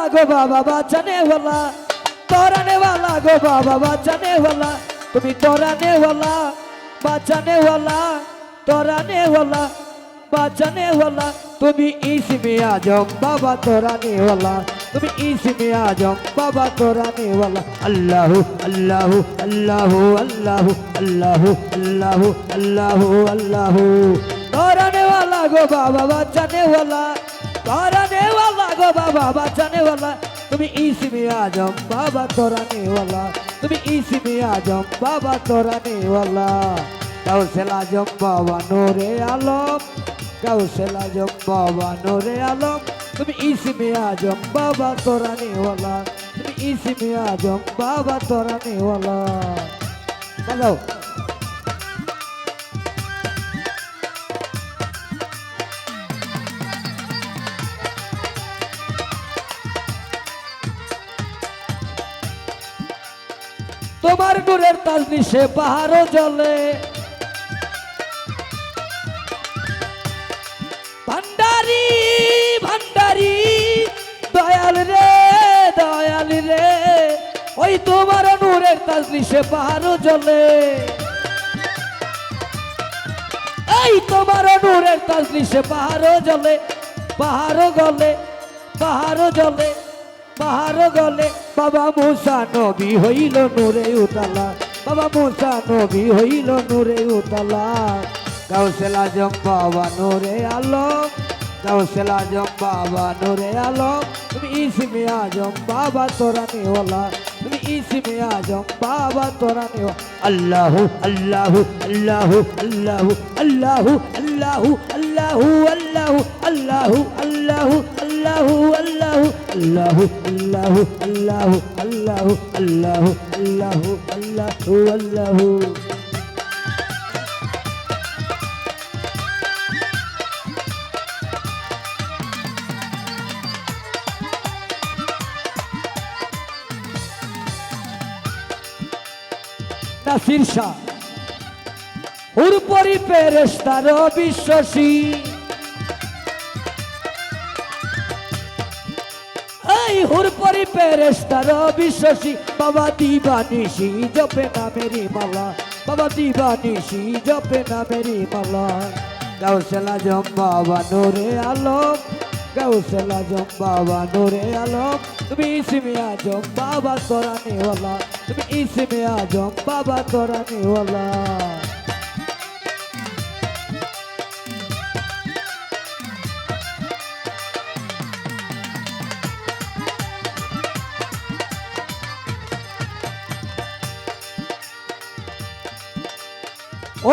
वाला गो बाबा बचाने वाला तोराने वाला गो बाबा बचाने वाला तुम्ही तोराने वाला बचाने वाला तोराने वाला बचाने वाला तुम्ही इसमें आजम बाबा तोराने वाला तुम्ही इसमें आजम बाबा तोराने वाला अल्लाह अल्लाह अल्लाह अल्लाह अल्लाह अल्लाह अल्लाह अल्लाह तोराने वाला गो बाबा बचाने वाला तोराने वाला বাবা বাবা জানেওয়ালা। তুমি ইসি মে আজম, বাবা, তোরা নেওয়ালা। তুমি ইসি মে আজম, বাবা, তোরা নেওয়ালা। সেলা আজম, বাবা, নোরে আলম। কাউসেল আজম, বাবা, নোরে আলম। তুমি ইসি মে আজম, বাবা, তোরা নেওয়ালা। তুমি ইসি মে আজম, বাবা, তোরা নেওয়ালা। তোমার নূরের তাজ নিশে পাহাড়ও জলে। ভান্ডারি ভান্ডারি, দয়াল রে দয়াল রে, ওই তোমার নূরের তাজ নিশে পাহাড়ও জলে। এই তোমার নূরের তাজ নিশে পাহাড়ও জলে পাহাড়ও গলে পাহাড়ও জলে, পাহাড় গলে। বাবা মুসা নবী হইল নূরে উতালা বাবা মুসা নবী হইল নূরে উতালা গাউসেল জম বাবা নূরে আলম গাউসেল আজম বাবা নূরে আলম তুমি ইসমে আজম বাবা তোরা নেওয়ালা তুমি ইসমে আজম বাবা তোরা নেওয়া আল্লাহ আল্লাহ আল্লাহ আল্লাহ আল্লাহ আল্লাহ আল্লাহ আল্লাহ আল্লাহ আল্লাহ আল্লাহ আল্লাহ আল্লাহ আল্লাহ আল্লাহ আল্লাহ আল্লাহ আল্লাহ আল্লাহ। নাসির শাহ হুরপরি পেরেস্তার বিশ্বাসী এই হুরপরি পেরেস্তার বিশ্বাসী বাবা দিবানিসি জপে না মেরি মালা বাবা দিবানিসি জপে না মেরি মালা গাউসেলা জম বাবা নোরে আলম। গাউসেলা জম বাবা নোরে আলম। তুমি ইসমি আজম বাবা তোরা নেওয়ালা তুমি ইসমি আজম বাবা তোরা নেওয়ালা ও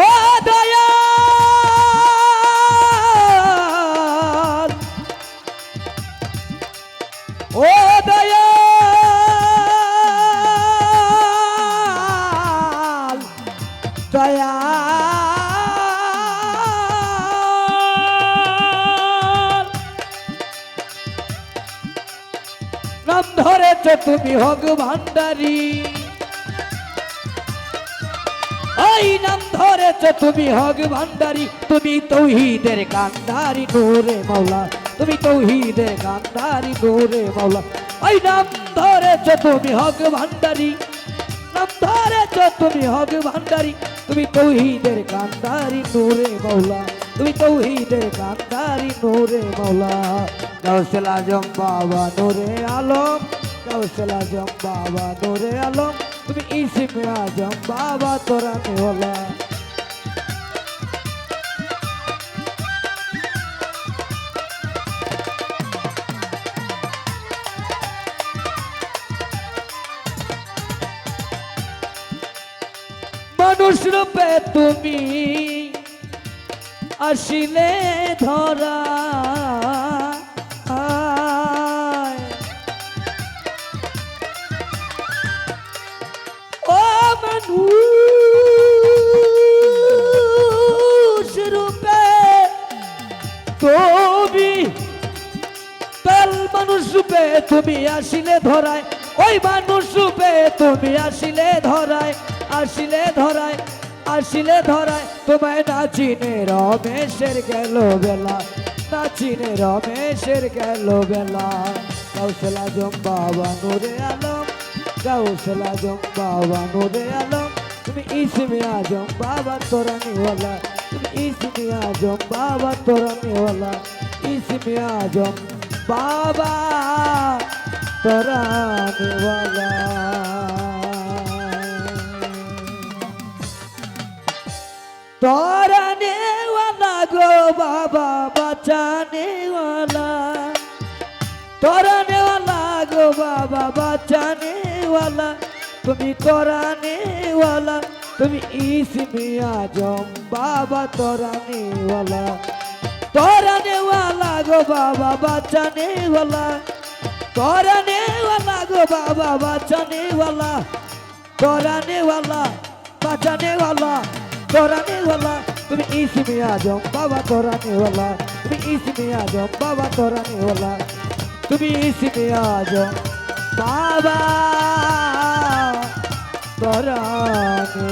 দয়াল! ও দয়াল! দয়াল! নাম ধরেছ তুমি হগ ভান্ডারী ওই নাম ধরেছ তুমি হগ ভান্ডারি, তুমি তৌহিদের কান্দারি নূরে মাওলা, তুমি তৌহিদের কান্দারি নূরে মাওলা। ওই নাম ধরেছ তুমি হগ ভান্ডারি, নাম ধরেছ তুমি হগ ভান্ডারি, তুমি তৌহিদের কান্দারি নূরে মাওলা, তুমি তৌহিদের কান্দারি নূরে মাওলা। গাউসেল আজম বাবা, নূরে আলম, গাউসেল আজম বাবা, নূরে আলম। তুমি ইসিমে আজম বাবা তোরা নেওয়ালা মানুষ রূপে তুমি আসিলে ধরা। তুমি কাল মানুষ রূপে তুমি আসিলে ধরায়, ওই মানুষ রূপে তুমি আসিলে ধরায় আসিলে ধরায় আসিলে ধরায়। তোমায় নাচিনে রমেশের গেল বেলা নাচিনে রমেশের গেল বেলা। গাউসুল আজম বাবা নূরে আলম, গাউসুল আজম বাবা নূরে আলম। তুমি ইসমে আজম বাবা তোরানিওয়ালা इसमें आजम बाबा तोरने वाला इसमें आजम बाबा तोरने वाला तोरने वाला गो बाबा बचाने वाला तोरने वाला गो बाबा बचाने वाला तुम्हें तोरने वाला তুমি ইসমিয়া জম বাবা তোরা নেওয়ালা। তোরা নেওয়ালা গো বাবা, বাচ্চা নেওয়ালা। তোরা নেওয়ালা গো বাবা, বাচ্চা নেওয়ালা। তোরা নেওয়ালা, বাচ্চা নেওয়ালা। তোরা নেওয়ালা, তুমি ইসমিয়া জম বাবা তোরা নেওয়ালা। তুমি ইসমিয়া জম বাবা তোরা নেওয়ালা। তুমি ইসমিয়া জম বাবা পরাণে